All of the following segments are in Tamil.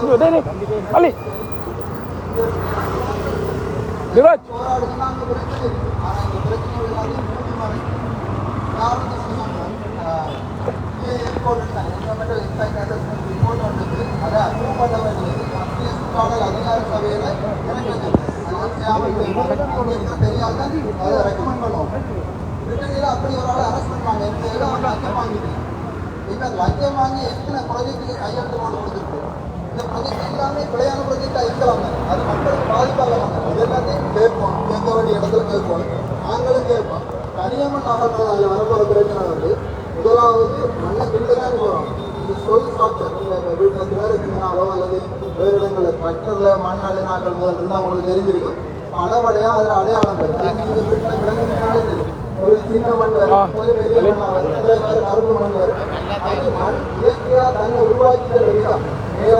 டேய், டேய், Ali. Diraj. அப்படி ஒரு ஆள் அரெஸ்ட் பண்ணுவாங்க எந்த இடம் லஞ்சம் வாங்கிட்டு இப்ப லஞ்சம் வாங்கி எத்தனை ப்ராஜெக்ட்டுக்கு கையெழுத்து போட்டு கொடுத்துருக்கு இந்த ப்ராஜெக்ட் எல்லாமே பிழையான ப்ராஜெக்டா இருக்கலாங்க அது மக்களுக்கு பாதிப்பாக இது எல்லாத்தையும் கேட்போம். கேட்க வேண்டிய இடத்துல கேட்போம். நாங்களும் கேட்போம். கனியம்மன் நகரத்தில் அதில் வரப்போகிற பிரச்சனை வந்து முதலாவது மண்ணை கிண்டு போகிறோம் இது சொல் ஸ்ட்ரக்சர் நீங்கள் வீட்டில் பத்து பேர் இருக்கீங்கனாலோ அல்லது வேறு இடங்களில் ட்ரக்டரில் மண் அள்ளினாக்கள் முதல் இருந்தால் உங்களுக்கு தெரிஞ்சிருக்கும். பலவடையாக அதில் அடையாளம் பெறும் நீங்கள் வீட்டில் விளங்குனாலே தெரியும். ஒரு சின்ன மண் வரும் ஒரு பெரிய மண் வரும் கருப்பு மண் வரும் அது மண் இயற்கையாக தன்னை உருவாக்கிட்ட உருவாக்கி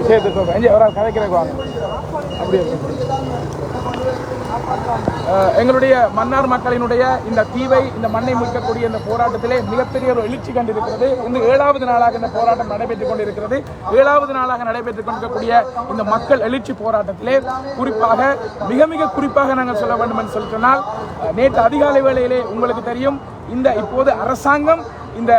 விஷயத்தை சொல்கிறேன் அவரால் ஒரு கதைக்கிறதுக்கு வாங்க. அப்படியே எங்களுடைய மன்னார் மக்களினுடைய இந்த தீவை இந்த மண்ணை மீட்கக்கூடிய இந்த போராட்டத்திலே மிகப்பெரிய ஒரு எழுச்சி கண்டிருக்கிறது. இந்த ஏழாவது நாளாக இந்த போராட்டம் நடைபெற்றுக் கொண்டிருக்கிறது. ஏழாவது நாளாக நடைபெற்றுக் கொண்டிருக்கக்கூடிய இந்த மக்கள் எழுச்சி போராட்டத்திலே குறிப்பாக மிக மிக குறிப்பாக நாங்கள் சொல்ல வேண்டும் என்று சொல்லி சொன்னால் நேற்று அதிகாலை வேளையிலே உங்களுக்கு தெரியும் இந்த இப்போது அரசாங்கம் இந்த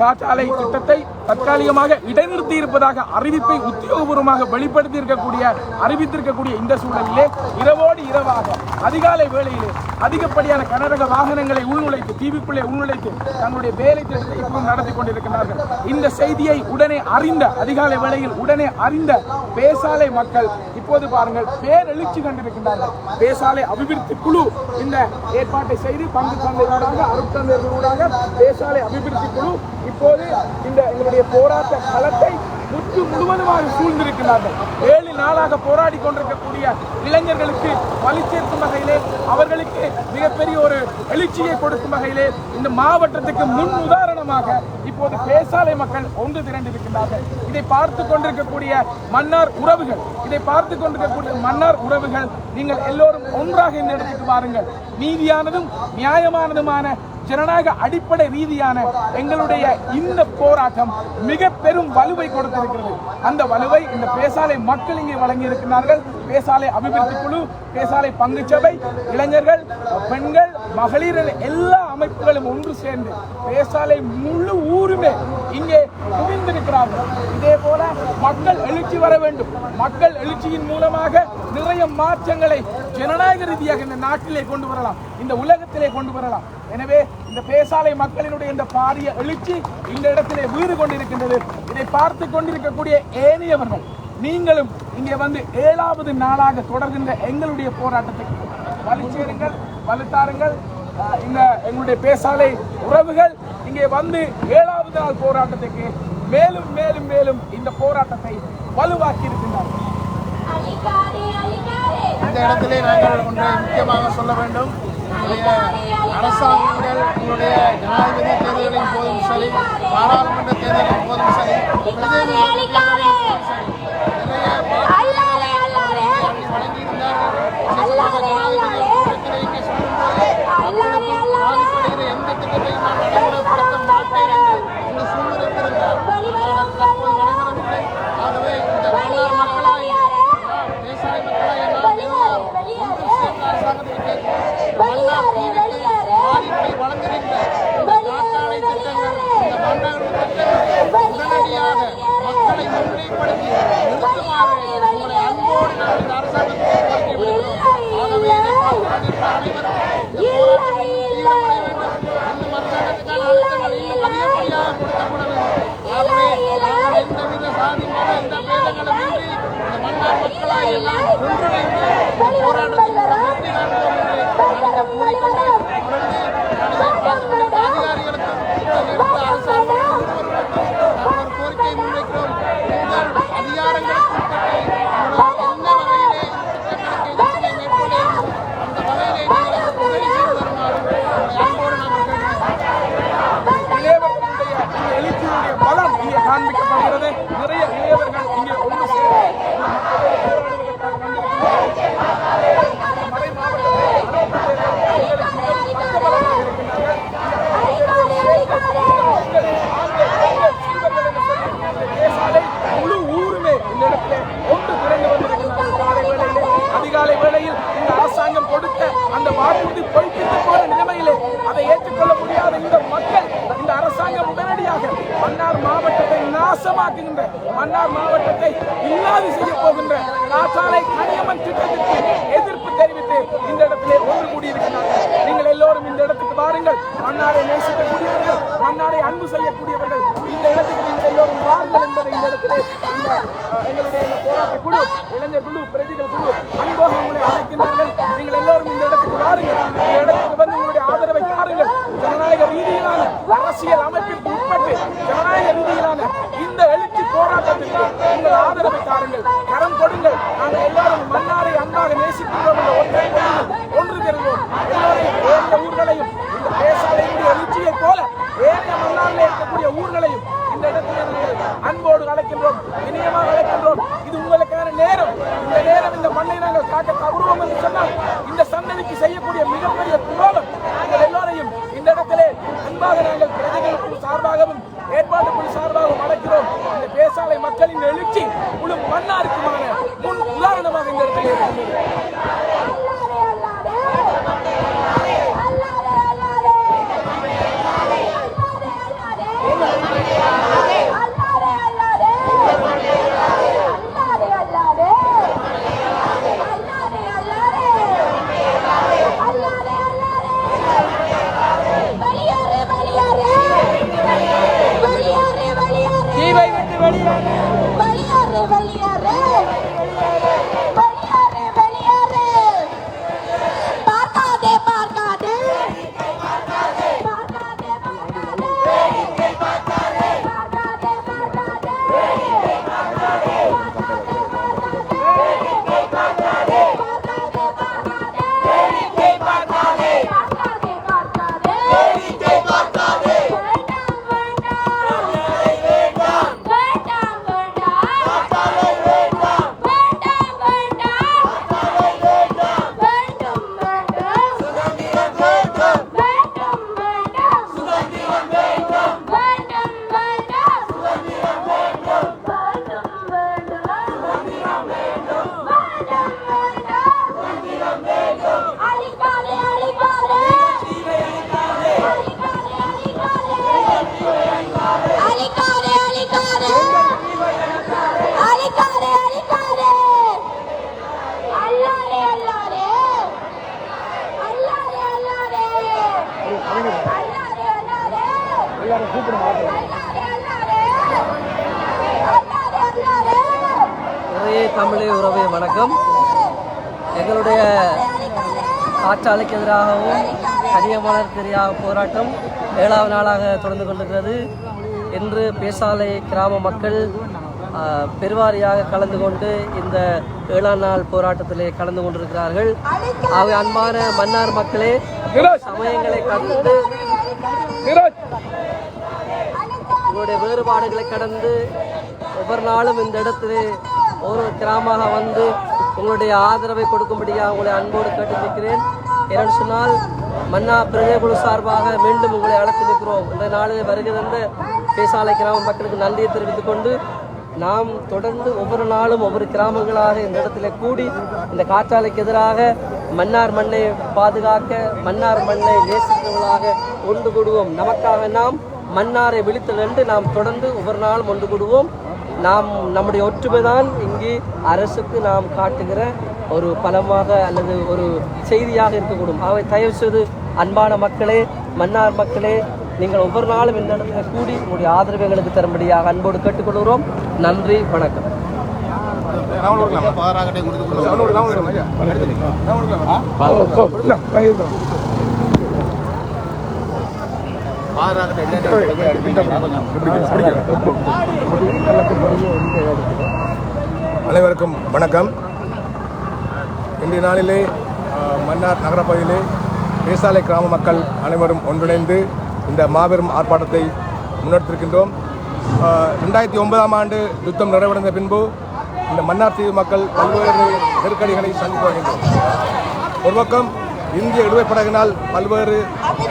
காற்றாலை திட்டத்தை தற்காலிகமாக இடைநிறுத்தி இருப்பதாக அறிவிப்பை உத்தியோகபூர்வமாக வெளிப்படுத்தி இருக்கக்கூடிய அறிவித்திருக்கக்கூடிய இந்த சூழலிலே இரவோடு இரவாக அதிகாலை வேளையிலே அதிகப்படியான கனரக வாகனங்களை உள்நுழைத்து தீவுக்குள்ளே உள்நுழைத்து தங்களுடைய வேலை திட்டத்தை இப்பவும் நடத்தி கொண்டிருக்கிறார்கள். இந்த செய்தியை உடனே அறிந்த அதிகாலை வேளையில் உடனே அறிந்த பேசாலை மக்கள் இப்போது பாருங்கள் பேரெழுச்சி கண்டிருக்கின்றார்கள். பேசாலை அபிவிருத்தி குழு இந்த ஏற்பாட்டை செய்து பங்கு தந்தையூடாக அருட்தந்தையூடாக பேசாலை அபிவிருத்தி குழு இப்போது இந்த எங்களுடைய போராட்ட களத்தை முற்று முழுவதுமாக சூழ்ந்திருக்கிறார்கள் ஏழு நாளாக போராடி கொண்டிருக்கக்கூடிய இளைஞர்களுக்கு வலி சேர்க்கும் வகையிலே அவர்களுக்கு மிகப்பெரிய ஒரு எழுச்சியை கொடுக்கும் வகையிலே இந்த மாவட்டத்துக்கு முன் உதாரணமாக இப்போது பேசாலை மக்கள் ஒன்று திரண்டிருக்கின்றார்கள். இதை பார்த்து கொண்டிருக்கக்கூடிய மன்னார் உறவுகள் இதை பார்த்து கொண்டிருக்கக்கூடிய மன்னார் உறவுகள் நீங்கள் எல்லோரும் ஒன்றாக இந்த இடத்துக்கு வாருங்கள். நீதியானதும் நியாயமானதுமான ஜனநாயக அடிப்படை ரீதியான எங்களுடைய இந்த போராட்டம் மிக பெரும் வலுவை கொடுத்திருக்கிறது. அந்த வலுவை இந்த பேசாலை மக்கள் இங்கே வழங்கி இருக்கிறார்கள் பேசாலை அபிவிருத்தி குழு பேசாலை பங்குச்சபை இளைஞர்கள் பெண்கள் மகளிர் எல்லா அமைப்புகளும் ஒன்று சேர்ந்து பேசாலை முழு ஊருமே இங்கே குவிந்திருக்கிறார்கள். இதே போல மக்கள் எழுச்சி வர வேண்டும். மக்கள் எழுச்சியின் மூலமாக நிறைய மாற்றங்களை ஜனநாயக ரீதியாக இந்த நாட்டிலே கொண்டு வரலாம். இந்த உலகத்திலே கொண்டு வரலாம். எனவே இந்த பேசாலை மக்களினுடைய இந்த பாரிய எழுச்சி இந்த இடத்திலே வீறு கொண்டிருக்கின்றது. இதை பார்த்து கொண்டிருக்கக்கூடிய ஏனையவர்கள் நீங்களும் இங்கே வந்து ஏழாவது நாளாக தொடர்கின்ற எங்களுடைய போராட்டத்தை வலுச்சேருங்கள் வலுத்தாருங்கள். இந்த எங்களுடைய பேசாலை உறவுகள் இங்கே வந்து ஏழாவது நாள் போராட்டத்துக்கு மேலும் மேலும் மேலும் இந்த போராட்டத்தை வலுவாக்கி இருக்கின்றார்கள் இந்த இடத்திலே நாங்கள் ஒன்றை முக்கியமாக சொல்ல வேண்டும். அரசாங்கங்கள் உங்களுடைய ஜனாதிபதி தேர்தலின் போதும் சரி பாராளுமன்ற தேர்தலின் போதும் சரி நிறைய வழங்கியிருந்தார்கள். உடனடியாக மக்களை முன்னிலைப்படுத்தி அன்போடு அரசாங்கம் உருவாக்குகின்ற மன்னார் மாவட்டத்தை இல்லாது செய்ய போகின்ற காற்றாலை கனியமன் திட்டத்திற்கு எதிர்ப்பு தெரிவித்து இந்த இடத்திலே ஒன்று கூடியிருக்கிறார்கள். நீங்கள் எல்லோரும் இந்த இடத்துக்கு வாருங்கள். மன்னாரை நேசிக்கக்கூடியவர்கள் மன்னாரை அன்பு செய்யக்கூடியவர்கள் இந்த இடத்துக்கு நீங்கள் எல்லோரும் வாருங்கள் என்பதை இந்த இடத்திலே எங்களுடைய போராட்ட குழு இளைஞர் குழு பிரதிகள் குழு அன்போக உங்களை அழைக்கின்றார்கள். நீங்கள் எல்லோரும் இந்த இடத்துக்கு வாருங்கள். எங்கள் ஆதரவை தாருங்கள். காற்றாலைக்கு எதிராகவும் கனியமலருக்கு எதிராக போராட்டம் ஏழாவது நாளாக தொடர்ந்து கொண்டிருக்கிறது. இன்று பேசாலை கிராம மக்கள் பெருவாரியாக கலந்து கொண்டு இந்த ஏழாம் நாள் போராட்டத்திலே கலந்து கொண்டிருக்கிறார்கள். ஆகவே அன்பான மன்னார் மக்களே சமயங்களை கடந்து உங்களுடைய வேறுபாடுகளை கடந்து ஒவ்வொரு நாளும் இந்த இடத்திலே ஒரு கிராமமாக வந்து உங்களுடைய ஆதரவை கொடுக்கும்படியாக உங்களை அன்போடு கேட்டு ஏன்னு சொன்னால் மன்னா குழு சார்பாக மீண்டும் உங்களை அழைத்து நிற்கிறோம். இந்த நாளில் வருகை தந்த பேசாலை கிராம மக்களுக்கு நன்றியை தெரிவித்துக் கொண்டு நாம் தொடர்ந்து ஒவ்வொரு நாளும் ஒவ்வொரு கிராமங்களாக இந்த இடத்துல கூடி இந்த காற்றாலைக்கு எதிராக மன்னார் மண்ணை பாதுகாக்க மன்னார் மண்ணை நேசிக்கிறவர்களாக ஒன்று கூடுவோம். நமக்காக நாம் மன்னாரை விழித்தல் நாம் தொடர்ந்து ஒவ்வொரு நாளும் ஒன்று கூடுவோம். நாம் நம்முடைய ஒற்றுமை தான் இங்கே அரசுக்கு நாம் காட்டுகிற ஒரு பலமாக அல்லது ஒரு செய்தியாக இருக்கக்கூடும். அவை தயவு செய்து அன்பான மக்களே மன்னார் மக்களே நீங்கள் ஒவ்வொரு நாளும் இந்த இடத்துல கூடி உங்களுடைய ஆதரவு எங்களுக்கு தரும்படியாக அன்போடு கேட்டுக்கொள்கிறோம். நன்றி வணக்கம். அனைவருக்கும் வணக்கம். இன்றைய நாளிலே மன்னார் நகரப்பகுதியிலே பேசாலை கிராம மக்கள் அனைவரும் ஒன்றிணைந்து இந்த மாபெரும் ஆர்ப்பாட்டத்தை முன்னெடுத்திருக்கின்றோம். ரெண்டாயிரத்தி ஒன்பதாம் ஆண்டு யுத்தம் நிறைவடைந்த பின்பு இந்த மன்னார் தீவு மக்கள் பல்வேறு நெருக்கடிகளை சந்தித்து வருகின்றோம் ஒரு பக்கம் இந்திய இழுவைப்படகினால் பல்வேறு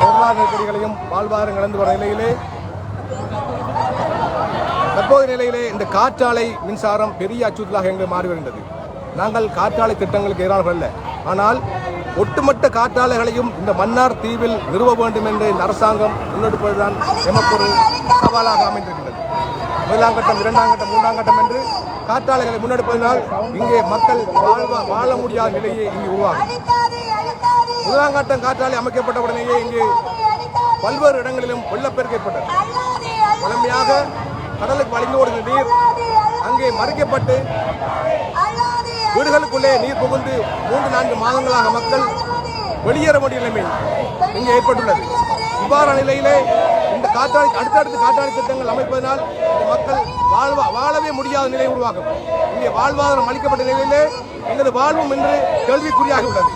பொருளாதார நெருக்கடிகளையும் வாழ்வாரம் இழந்து வர நிலையிலே தற்போதைய நிலையிலே இந்த காற்றாலை மின்சாரம் பெரிய அச்சுறுத்தலாக எங்களுக்கு மாறி வருகின்றது. நாங்கள் காற்றாலை திட்டங்களுக்கு எதிரானவர்கள் அல்ல. ஆனால் ஒட்டுமொத்த காற்றாலைகளையும் இந்த மன்னார் தீவில் நிறுவ வேண்டும் என்று இந்த அரசாங்கம் முன்னெடுப்பதுதான் எமக்கு ஒரு சவாலாக அமைந்திருக்கிறது. முதலாம் கட்டம் இரண்டாம் கட்டம் மூன்றாம் கட்டம் என்று காற்றாலைகளை முன்னெடுப்பதனால் இங்கே மக்கள் வாழ்வா வாழ முடியாத நிலையை இங்கு உருவாகும். முதலாம் கட்டம் காற்றாலை அமைக்கப்பட்ட உடனேயே இங்கு பல்வேறு இடங்களிலும் வெள்ளப்பெருக்கு ஏற்பட்டது வலிமையாக கடலுக்கு வழிந்து ஓடுகிற நீர் அங்கே மறைக்கப்பட்டு வீடுகளுக்குள்ளே நீர் புகுந்து மூன்று நான்கு மாதங்களாக மக்கள் வெளியேற வேண்டிய நிலைமை இங்கே ஏற்பட்டுள்ளது. இவ்வாறான நிலையிலே இந்த காற்றாலை அடுத்தடுத்து காற்றாலை திட்டங்கள் அமைப்பதனால் மக்கள் வாழ்வா வாழவே முடியாத நிலை உருவாகும். இங்கே வாழ்வாதாரம் அளிக்கப்பட்ட நிலையிலே எங்களது வாழ்வும் என்று கேள்விக்குறியாகி உள்ளது.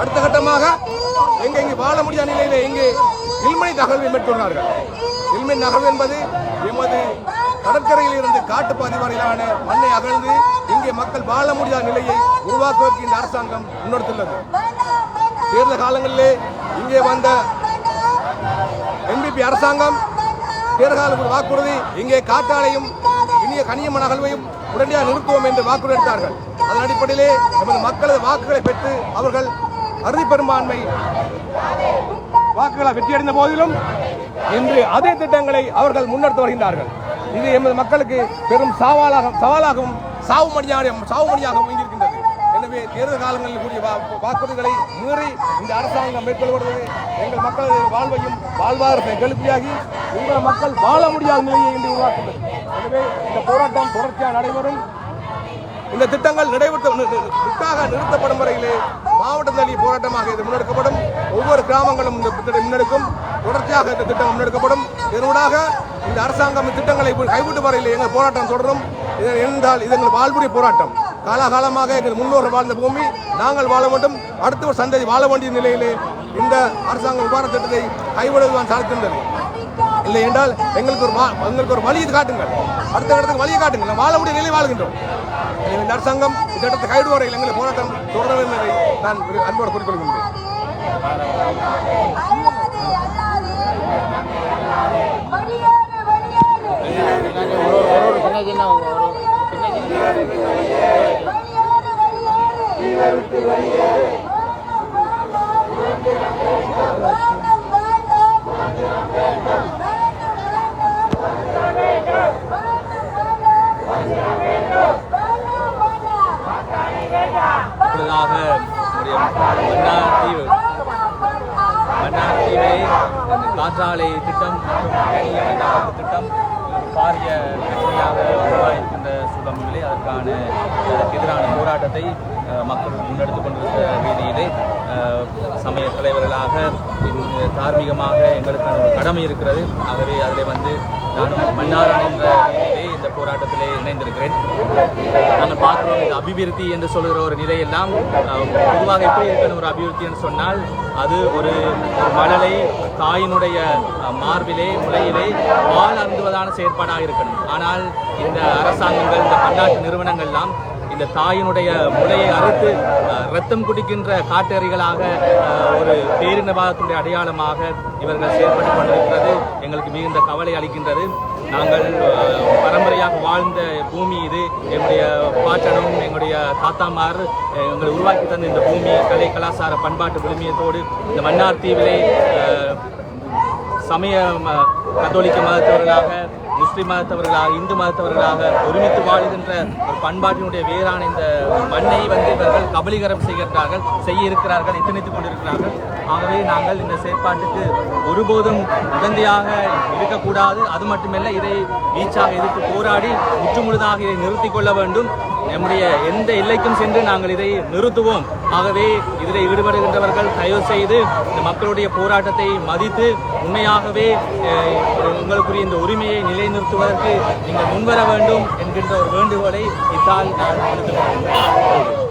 அடுத்த கட்டமாக எங்க இங்கு வாழ முடியாத நிலையிலே இங்கே இல்மணி நகர்வை மேற்கொண்டார்கள் இல்மணி நகர்வு என்பது எமது கடற்கரையில் இருந்து காட்டுப்பாதி வரையிலான மண்ணை அகழ்ந்து இங்கே மக்கள் வாழ முடியாத நிலையை உருவாக்குவதற்கு இந்த அரசாங்கம் முன்னெடுத்துள்ளது. தேர்தல் காலங்களிலே இங்கே வந்த என்பிபி அரசாங்கம் தேர்தல் வாக்குறுதி இங்கே காற்றாலையும் இனிய கனியமன அகழ்வையும் உடனடியாக நிறுத்துவோம் என்று வாக்குறுதி எடுத்தார்கள் அதன் அடிப்படையிலே நமது மக்களது வாக்குகளை பெற்று அவர்கள் அறுதி பெரும்பான்மை வாக்குகளை வெற்றியடைந்த போதிலும் இன்று அதே திட்டங்களை அவர்கள் முன்னெடுத்து வருகின்றார்கள். இது எமது மக்களுக்கு பெரும் சவாலாக சவாலாகவும் சாவு மணியாக சாவு மணியாக இருக்கின்றது எனவே தேர்தல் காலங்களில் கூடிய வா- வாக்குறுதிகளை மீறி இந்த அரசாங்கம் மேற்கொள்ளப்படுவது எங்கள் மக்களது வாழ்வையும் வாழ்வாதாரத்தை கேள்வியாகி உங்கள் மக்கள் வாழ முடியாத நிலையை இன்று உருவாக்குகிறது எனவே இந்த போராட்டம் தொடர்ச்சியாக நடைபெறும். இந்த திட்டங்கள் நிறைவேற்ற திட்டாக நிறுத்தப்படும் வரையிலே மாவட்ட தள்ளி போராட்டமாக இது முன்னெடுக்கப்படும். ஒவ்வொரு கிராமங்களும் இந்த திட்டத்தை முன்னெடுக்கும். தொடர்ச்சியாக இந்த திட்டம் முன்னெடுக்கப்படும். இதனூடாக இந்த அரசாங்கம் திட்டங்களை கைவிட்டு வரையில் எங்கள் போராட்டம் தொடரும். இது என்றால் இது எங்கள் வாழ்வுடைய போராட்டம் காலாகாலமாக எங்கள் முன்னோர்கள் வாழ்ந்த பூமி நாங்கள் வாழ வேண்டும் அடுத்த ஒரு சந்ததி வாழ வேண்டிய நிலையிலே இந்த அரசாங்க விவாத திட்டத்தை கைவிடுவதுதான் சாதிக்கின்றது இல்லை என்றால் எங்களுக்கு ஒரு வா- எங்களுக்கு ஒரு வழியை காட்டுங்கள் அடுத்த இடத்துக்கு வழியை காட்டுங்கள் நாம் வாழ முடிய நிலை வாழ்கின்றோம் இந்த அரசாங்கம் இந்த இடத்தை கைவிடு வரையில் எங்களை போராட்டம் தொடர என்பதை நான் அன்போடு குறிப்பிடுகின்றேன் ஒரு ஒரு சின்ன சின்ன ஒரு நம்முடைய மன்னார் தீவு மன்னார் தீவை அந்த காற்றாலை திட்டம் மற்றும் திட்டம் பாரிய பிரச்சனையாக வருவாய். அதற்கான எதிரான போராட்டத்தை மக்கள் முன்னெடுத்துக் கொண்டிருக்கிற ரீதியிலே சமய தலைவர்களாக தார்மீகமாக எங்களுக்கான ஒரு கடமை இருக்கிறது. ஆகவே அதில் வந்து நானும் மன்னாரன் என்ற போராட்டத்திலே இணைந்திருக்கிறேன். நாங்கள் பார்க்குறோம் இந்த அபிவிருத்தி என்று சொல்கிற ஒரு நிலையெல்லாம் பொதுவாக எப்படி இருக்கணும் ஒரு அபிவிருத்தி என்று சொன்னால் அது ஒரு மழலை தாயினுடைய மார்பிலே முளையிலே பால் அருந்துவதான செயற்பாடாக இருக்கணும். ஆனால் இந்த அரசாங்கங்கள் இந்த பன்னாட்டு நிறுவனங்கள்லாம் இந்த தாயினுடைய முலையை அறுத்து ரத்தம் குடிக்கின்ற காட்டறிகளாக ஒரு பேரினவாதத்துடைய அடையாளமாக இவர்கள் செயற்பட்டு கொண்டிருக்கிறது. எங்களுக்கு மிகுந்த கவலை அளிக்கின்றது. நாங்கள் பரம்பரையாக வாழ்ந்த பூமி இது. எங்களுடைய பாட்டனும் எங்களுடைய தாத்தாமார் எங்களை உருவாக்கி தந்த இந்த பூமி கலை கலாச்சார பண்பாட்டு பூமியத்தோடு இந்த மன்னார் தீவிலே சமய கத்தோலிக்க மதத்தவர்களாக முஸ்லிம் மதத்தவர்களாக இந்து மதத்தவர்களாக ஒருமித்து வாழ்கின்ற ஒரு பண்பாட்டினுடைய வேறான இந்த மண்ணை வந்து இவர்கள் கபலீகரம் செய்கிறார்கள் செய்ய இருக்கிறார்கள் எத்தனைத்துக் கொண்டிருக்கிறார்கள். ஆகவே நாங்கள் இந்த செயற்பாட்டுக்கு ஒருபோதும் உடந்தையாக இருக்கக்கூடாது. அது மட்டுமல்ல இதை வீச்சாக எதிர்த்து போராடி முற்றுமுழுதாக இதை நிறுத்திக் கொள்ள வேண்டும். நம்முடைய எந்த எல்லைக்கும் சென்று நாங்கள் இதை நிறுத்துவோம். ஆகவே இதில் ஈடுபடுகின்றவர்கள் தயவு செய்து இந்த மக்களுடைய போராட்டத்தை மதித்து உண்மையாகவே உங்களுக்குரிய இந்த உரிமையை நிலைநிறுத்துவதற்கு நீங்கள் முன்வர வேண்டும் என்கின்ற ஒரு வேண்டுகோளை இத்தால் நான் எடுத்துக்கொள்கிறேன்